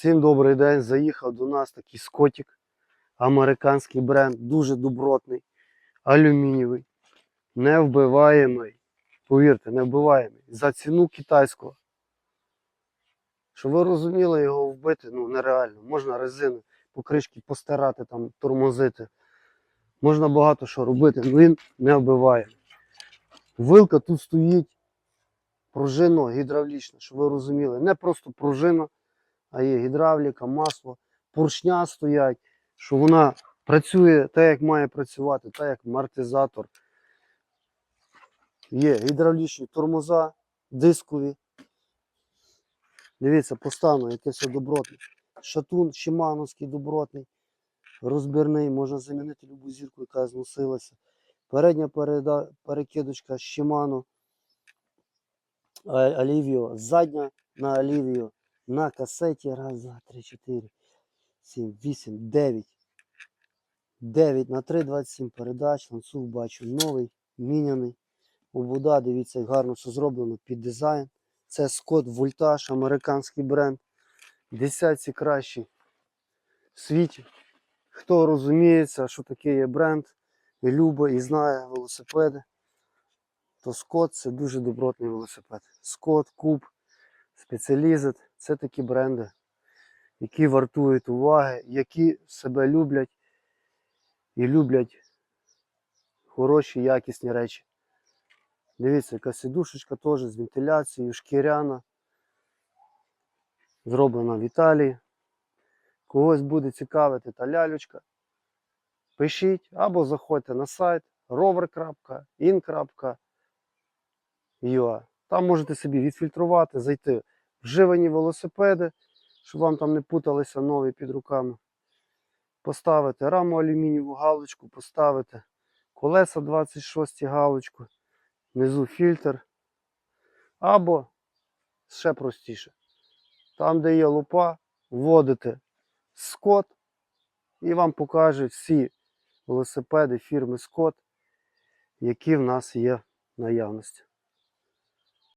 Всім добрий день. Заїхав до нас такий скотик. Американський бренд, дуже добротний, алюмінієвий, невбиваємий. Повірте, невбиваємий. За ціну китайського. Щоб ви розуміли, його вбити ну, нереально. Можна резину, покришки постирати, там, тормозити. Можна багато що робити, але він не вбиває. Вилка тут стоїть пружино гідравлічна, щоб ви розуміли. Не просто пружина, а є гідравліка, масло, поршня стоять, що вона працює так, як має працювати, так як амортизатор. Є гідравлічні тормоза, дискові. Дивіться, по стану, яке все добротне. Шатун Шимановський добротний, розбірний, можна замінити любу зірку, яка зносилася. Передня переда... перекидочка Shimano Алівіо, задня на Алівіо, на касеті. Раз, два, три, чотири, сім, вісім, дев'ять. 9 на 3, 27 передач. Ланцюг бачу новий, міняний. Обуда, дивіться, як гарно все зроблено під дизайн. Це Scott Voltage, американський бренд. Десятці кращий в світі. Хто розуміється, що таке є бренд, і любить, і знає велосипеди, то Scott це дуже добротний велосипед. Scott, Куб, Specialized – це такі бренди, які вартують уваги, які себе люблять і люблять хороші, якісні речі. Дивіться, яка сидушечка теж з вентиляцією, шкіряна. Зроблена в Італії. Когось буде цікавити та лялючка. Пишіть або заходьте на сайт rover.in.ua. Там можете собі відфільтрувати, зайти вживані велосипеди, щоб вам там не путалися нові під руками. Поставити раму алюмінієву галочку, поставити колеса 26 галочку, внизу фільтр. Або ще простіше. Там, де є лупа, вводите Scott і вам покажуть всі велосипеди фірми Scott, які в нас є наявності.